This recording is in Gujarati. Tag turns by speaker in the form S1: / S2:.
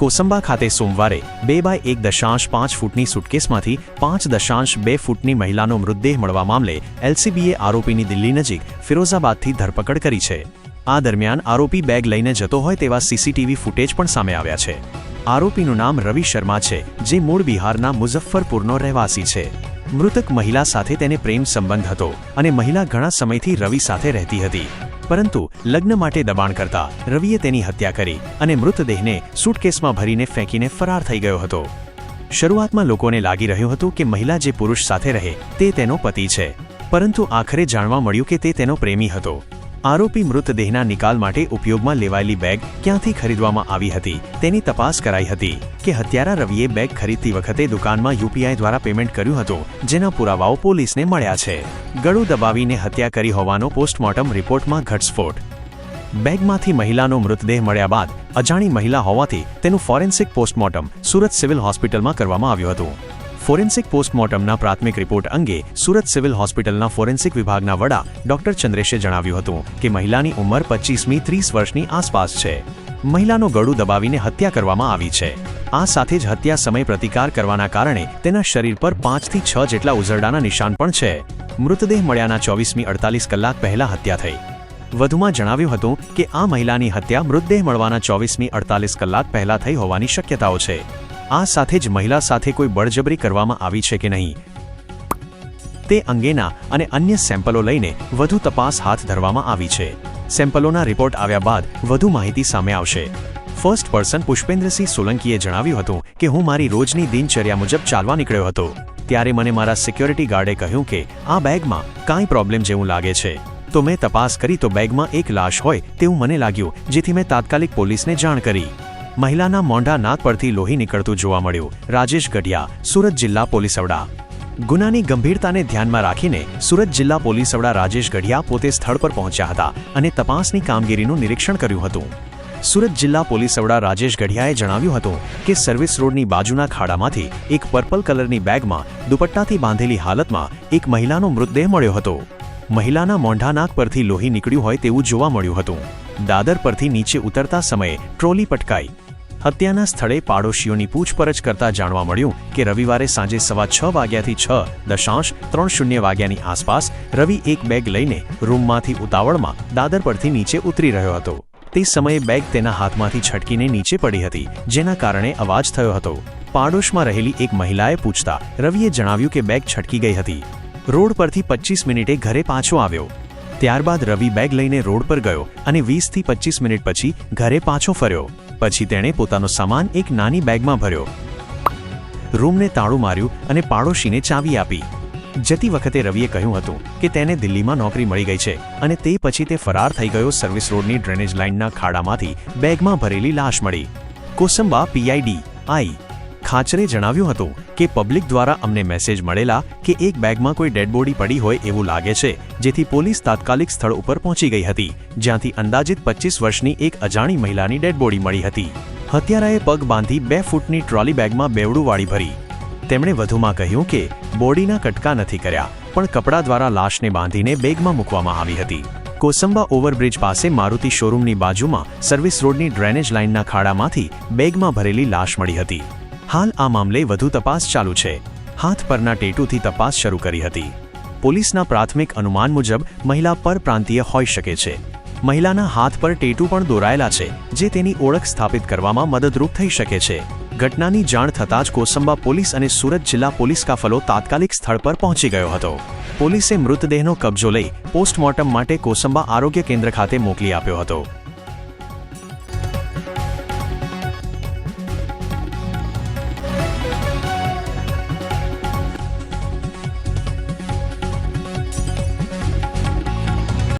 S1: કોસંબા ખાતે સોમવારે બે બાય એક દશાંશ પાંચ ફૂટની સુટકેસમાંથી પાંચ દશાંશ બે ફૂટની મહિલાનો મૃતદેહ મળવા મામલે એલસીબીએ આરોપીની દિલ્હી નજીક ફિરોઝાબાદથી ધરપકડ કરી છે. આ દરમિયાન આરોપી બેગ લઈને જતો હોય તેવા સીસીટીવી ફૂટેજ પણ સામે આવ્યા છે. આરોપીનું નામ રવિ શર્મા છે, જે મૂળ બિહારના મુઝફ્ફરપુરનો રહેવાસી છે. મૃતક મહિલા સાથે તેને પ્રેમ સંબંધ હતો અને મહિલા ઘણા સમયથી રવિ સાથે રહેતી હતી. પરંતુ લગ્ન માટે દબાણ કરતા રવિએ તેની હત્યા કરી અને મૃતદેહને સૂટકેસમાં ભરીને ફેંકીને ફરાર થઈ ગયો હતો. શરૂઆતમાં લોકોને લાગી રહ્યું હતું કે મહિલા જે પુરુષ સાથે રહે તે તેનો પતિ છે. પરંતુ આખરે જાણવા મળ્યું કે તે તેનો પ્રેમી હતો. આરોપી મૃતદેહના નિકાલ માટે ઉપયોગમાં લેવાયેલી બેગ ક્યાંથી ખરીદવામાં આવી હતી, તેની તપાસ કરાઈ હતી કે હત્યારા રવિએ બેગ ખરીદતી વખતે દુકાનમાં યુપીઆઈ દ્વારા પેમેન્ટ કર્યું હતું, જેના પુરાવાઓ પોલીસને મળ્યા છે. ગળું દબાવીને હત્યા કરી હોવાનો પોસ્ટમોર્ટમ રિપોર્ટમાં ઘટસ્ફોટ. બેગમાંથી મહિલાનો મૃતદેહ મળ્યા બાદ, અજાણી મહિલા હોવાથી તેનું ફોરેન્સિક પોસ્ટમોર્ટમ સુરત સિવિલ હોસ્પિટલમાં કરવામાં આવ્યું હતું. ફોરેન્સિક પોસ્ટમોર્ટમના પ્રાથમિક રિપોર્ટ અંગે સુરત સિવિલ હોસ્પિટલના ફોરેન્સિક વિભાગના વડા ડોક્ટર ચંદ્રેશે જણાવ્યું હતું કે મહિલાની ઉંમર પચીસમી ત્રીસ વર્ષની આસપાસ છે. મહિલાનો ગળું દબાવીને હત્યા કરવામાં આવી છે. આ સાથે જ હત્યા સમય પ્રતિકાર કરવાના કારણે તેના શરીર પર પાંચથી છ જેટલા ઉઝરડાના નિશાન પણ છે. મૃતદેહ મળ્યાના ચોવીસમી અડતાલીસ કલાક પહેલા હત્યા થઈ. વધુમાં જણાવ્યું હતું કે આ મહિલાની હત્યા મૃતદેહ મળવાના ચોવીસમી અડતાલીસ કલાક પહેલા થઈ હોવાની શક્યતાઓ છે. આ સાથે જ મહિલા સાથે કોઈ બળજબરી કરવામાં આવી છે કે નહીં? તે અંગેના અને અન્ય સેમ્પલો લઈને વધુ તપાસ હાથ ધરવામાં આવી છે. સેમ્પલોના રિપોર્ટ આવ્યા બાદ વધુ માહિતી સામે આવશે. ફર્સ્ટ પર્સન પુષ્પેન્દ્રસિંહ સોલંકીએ જણાવ્યું હતું કે, હું મારી રોજની દિનચર્યા મુજબ ચાલવા નીકળ્યો હતો. ત્યારે મને મારા સિક્યોરિટી ગાર્ડે કહ્યું કે, આ બેગમાં કાંઈ પ્રોબ્લેમ જેવું લાગે છે. તો મેં તપાસ કરી તો બેગમાં એક લાશ હોય તેવું મને લાગ્યું, જેથી મેં તાત્કાલિક પોલીસને જાણ કરી. મહિલાના મોંઢા નાક પરથી લોહી નીકળતું જોવા મળ્યું. રાજેશ ગઢિયા, સુરત જિલ્લા પોલીસ વડા ગુનાની ગંભીરતાને ધ્યાનમાં રાખીને સુરત જિલ્લા પોલીસ વડા રાજેશ ગઢિયા પોતે સ્થળ પર પહોંચ્યા હતા અને તપાસની કામગીરીનું નિરીક્ષણ કર્યું હતું. સુરત જિલ્લા પોલીસ વડા રાજેશ ગઢિયાએ જણાવ્યું હતું કે સર્વિસ રોડની બાજુના ખાડામાંથી એક પર્પલ કલરની બેગમાં દુપટ્ટાથી બાંધેલી હાલતમાં એક મહિલાનો મૃતદેહ મળ્યો હતો. મહિલાના મોંઢા નાક પરથી લોહી નીકળ્યું હોય તેવું જોવા મળ્યું હતું. દાદર પરથી નીચે ઉતરતા સમયે ટ્રોલી પટકાઈ. હત્યાના સ્થળે પાડોશીઓની પૂછપરછ કરતા જાણવા મળ્યું કે રવિવારે સાંજે સવા છ વાગ્યાથી છ દશાંશ ત્રણ શૂન્ય વાગ્યાની આસપાસ રવિ એક બેગ લઈને રૂમમાંથી ઉતાવળમાં દાદર પરથી નીચે ઉતરી રહ્યો હતો. તે સમયે બેગ તેના હાથમાંથી છટકીને નીચે પડી હતી, જેના કારણે અવાજ થયો હતો. પાડોશમાં રહેલી એક મહિલાએ પૂછતા રવિએ જણાવ્યું કે બેગ છટકી ગઈ હતી. રોડ પરથી પચીસ મિનિટે ઘરે પાછો આવ્યો. ત્યારબાદ રવિ બેગ લઈને રોડ પર ગયો અને વીસથી પચીસ મિનિટ પછી ઘરે પાછો ફર્યો. પછી તેણે પોતાનો સામાન એક નાની બેગમાં ભર્યો. રૂમને તાળું માર્યું અને પાડોશીને ચાવી આપી. જતી વખતે રવિએ કહ્યું હતું કે તેને દિલ્હીમાં નોકરી મળી ગઈ છે અને તે પછી તે ફરાર થઈ ગયો સર્વિસ રોડની ડ્રેનેજ લાઇનના ખાડામાંથી બેગમાં ભરેલી લાશ મળી. કોસંબા પીઆઈડી આઈ ખાચરે જણાવ્યું હતું કે પબ્લિક દ્વારા અમને મેસેજ મળેલા કે એક બેગમાં કોઈ ડેડ બોડી પડી હોય એવું લાગે છે, જેથી પોલીસ તાત્કાલિક સ્થળ ઉપર પહોંચી ગઈ હતી, જ્યાંથી અંદાજિત પચીસ વર્ષની એક અજાણી મહિલાની ડેડ બોડી મળી હતી. હત્યારાએ પગ બાંધી બે ફૂટની ટ્રોલી બેગમાં બેવડું વાળી ભરી. તેમણે વધુમાં કહ્યું કે, બોડીના કટકા નથી કર્યા, પણ કપડા દ્વારા લાશને બાંધીને બેગમાં મૂકવામાં આવી હતી. કોસંબા ઓવરબ્રિજ પાસે મારુતિ શોરૂમની બાજુમાં સર્વિસ રોડની ડ્રેનેજ લાઇનના ખાડામાંથી બેગમાં ભરેલી લાશ મળી હતી. હાલ આ મામલે વધુ તપાસ ચાલુ છે. હાથ પરના ટેટુથી તપાસ શરૂ કરી હતી. પોલીસના પ્રાથમિક અનુમાન મુજબ મહિલા પરપ્રાંતીય હોઈ શકે છે. મહિલાના હાથ પર ટેટુ પણ દોરાયેલા છે, જે તેની ઓળખ સ્થાપિત કરવામાં મદદરૂપ થઈ શકે છે. ઘટનાની જાણ થતાં જ કોસંબા પોલીસ અને સુરત જિલ્લા પોલીસ કાફલો તાત્કાલિક સ્થળ પર પહોંચી ગયો હતો. પોલીસે મૃતદેહનો કબજો લઈ પોસ્ટમોર્ટમ માટે કોસંબા આરોગ્ય કેન્દ્ર ખાતે મોકલી આપ્યો હતો.